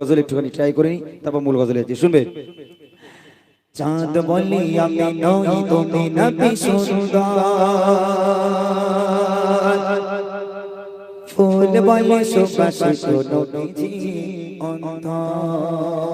গজল একটুখানি ট্রাই করে নিই তারপর মূল গজলে যাচ্ছি শুনবে? চাঁদ বলি আমি নই, তুমি নবী সুন্দর। ফুল বলে সুবাসিত নবীজি অন্তর।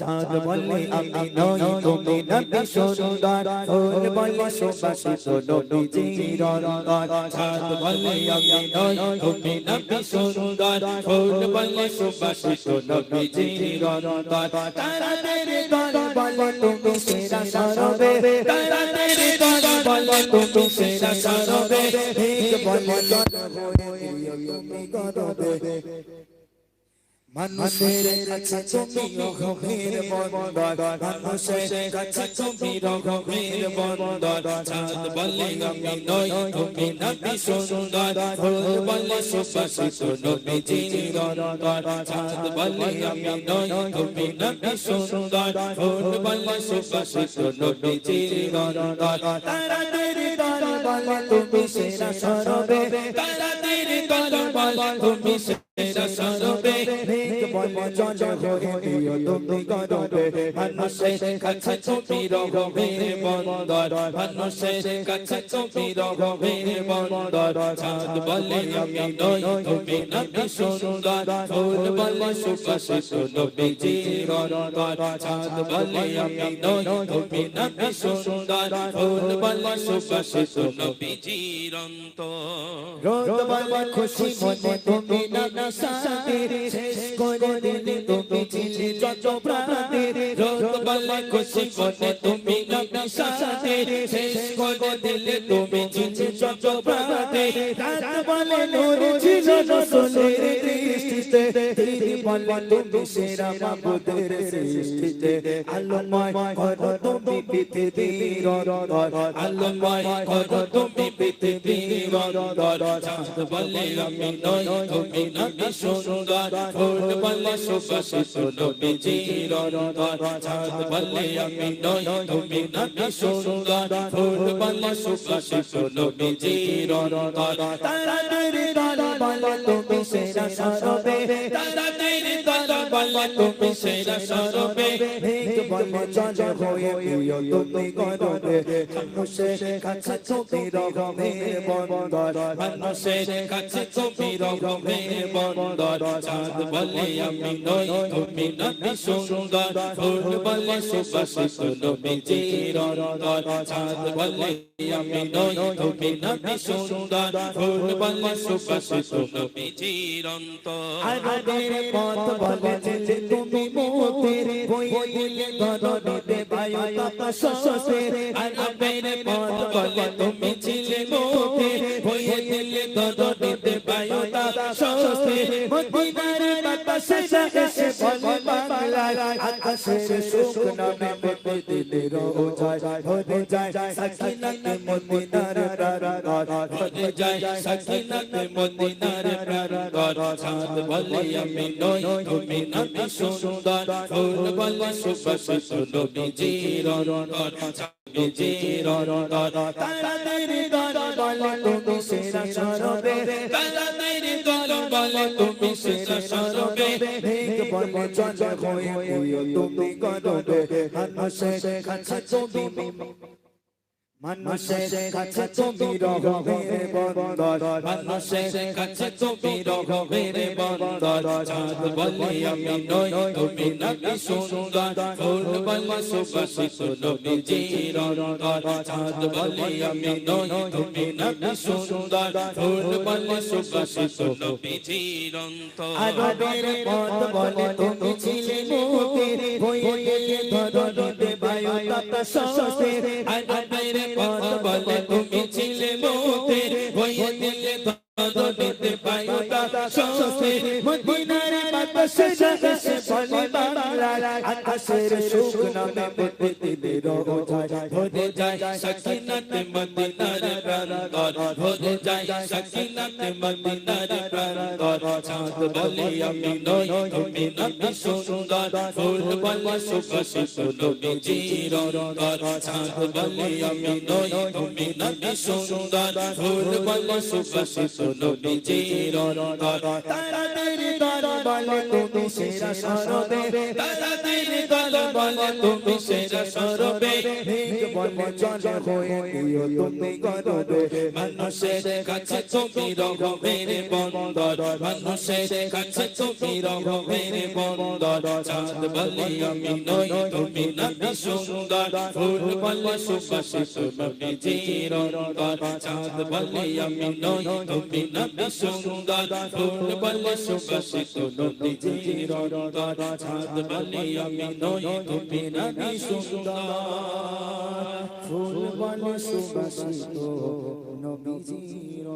চাঁদ বলে আমি নই তুমি নবী সুন্দর। ফুল বলে সুবাসিত নবীজি অন্তর চাঁদ বলে আমি নই তুমি নবী সুন্দর। ফুল বলে সুবাসিত নবীজি অন্তর তারা তেরে দল বলে তুমি সেরা সরবে। তারা তেরে দল বলে তুমি সেরা সরবে। ঠিক বলে তুমি গরবে মানুষের কাছে তুমি রঘমের বন্দর মানুষের কাছে তুমি রঘমের বন্দর চাঁদ বলে আমি নই তুমি নবী সুন্দর ফুল বলে সুবাসিত নবীজি রন্দর চাঁদ বলে আমি নই তুমি নবী সুন্দর ফুল বলে সুবাসিত নবীজি রন্দর তারা তেরি দল বলে তুমি সেরা সরবে তারা তেরি দল বলে তুমি সেরা জন হয়ে দিও তুমি গরবে মানুষের কাছে তুমি রঘবের বন্দর মানুষের কাছে তুমি রঘবের বন্দর চাঁদ বলে আমি নই তুমি নবী সুন্দর ফুল বলে সুবাসিত নবীজি রন্দর চাঁদ বলে আমি নই তুমি নবী সুন্দর ফুল বলে সুবাসিত নবীজি রন্দর রোদ বলে খুশি মনে তুমি নবী সাথে শেষ করে দিলে তুমি ছিলে যত প্রাণে রোদ বলে খুশি মনে তুমি নবী সাথে শেষ করে দিলে তুমি ছিলে যত প্রাণে রাত বলে নূর ছিল রসুলের দৃষ্টিতে দিদি বলে তুমি সেরা মাবুদের সৃষ্টিতে। আলোময় করো তুমি পৃথিবীর রর আলোময় করো তুমি পৃথিবীর রর চাঁদ বলে আমি নই তুমি নবী সুন্দর। ফুল বলে সুবাসিত নবীজি রর চাঁদ বলে আমি নই তুমি নবী সুন্দর। ফুল বলে সুবাসিত নবীজি রর তারা তেরি তুমি সেরা সরবে দল বলে তুমি সেরা সরবে মেঘ বলে জল হয়ে প্রিয় তুমি গরবে। মানুষের কাছে তুমি রঘমের বন্দর। মানুষের কাছে তুমি রঘমের বন্দর। চাঁদ বলে আমি নই তুমি নবী সুন্দর। ফুল বলে সুবাসিত নবীজি রন্দর চাঁদ বলে আমি নই তুমি নবী সুন্দর। ফুল বলে সুবাসিত নবীজি রন্দর আরবের পথ বলে যে তুমি মোতের বই দিলে ধরনিতে বায়ু তত সসে আরবের পথ বলে তুমি ছিলে মোতের বই দিলে ধরনিতে বায়ু তত সসে মদিনার বাতাসে এসে বলে বাংলায় আকাশের সুখ নামে দিলে রোজায় হয়ে যায়। সাকিনাত মদিনার প্রাণ হয়ে যায়। সাকিনাত মদিনার বলে আমি নই তুমি নবী সুন্দর ফুল বলে সুবাসিত নবীজি রন্দর নবীজি রন্দর তারা তেরি দল বলে তুমি সেরা সরবে তারা তেরি দল বলে তুমি সেরা সরবে মেঘ বলে জন হয়ে তুমি গরবে মানুষের কাছে তুমি মানুষের কাছে তুমি রঘবের বন্দর। মানুষের কাছে তুমি রঘবের বন্দর। চাঁদ বলে আমি নই তুমি নবী সুন্দর। ফুল বলে সুবাসিত নবীজি রন্দর চাঁদ বলে আমি নই তুমি নবী সুন্দর। ফুল বলে সুবাসিত নবীজি রন্দর আরবের পথ বলে তুমি ছিলে মুক্তির হয়ে ধরতে বায়ু তত সসে আরবের বায়ু মদিনার বাতাসে এসে বলে বাংলায় আকাশের সুখ নামে দিলে রোজায় হয়ে। যায় সকিনাত মদিনার প্রান্তর হয়ে যায় সকিনাত মদিনার প্রান্তর চাঁদ বলে আমি নই তুমি নবী সুন্দর ফুল বলে সুবাসিত নবীজির অন্তর চাঁদ বলে আমি নই তুমি নবী সুন্দর ফুল বলে সুবাসিত নবীজির অন্তর তারাদের দল বলে তুমি সেরা সরবে তারাদের দল বলে তুমি সেরা সরবে ঠিক বলে চলে হয়ে দিও তুমি গরবে মানুষের কাছে তুমি রকমের বন্দর মানুষের কাছে তুমি রকমের বন্দর চাঁদ বলে আমি নই, তুমি নবী সুন্দর। ফুল বলে সুবাসিত নবীজির অন্তর চাঁদ বলে আমি নই, তুমি নবী সুন্দর। ফুল বলে সুবাসিত নবীজির অন্তর চাঁদ বলে আমি নই, তুমি নবী সুন্দর। ফুল বলে সুবাসিত নবীজির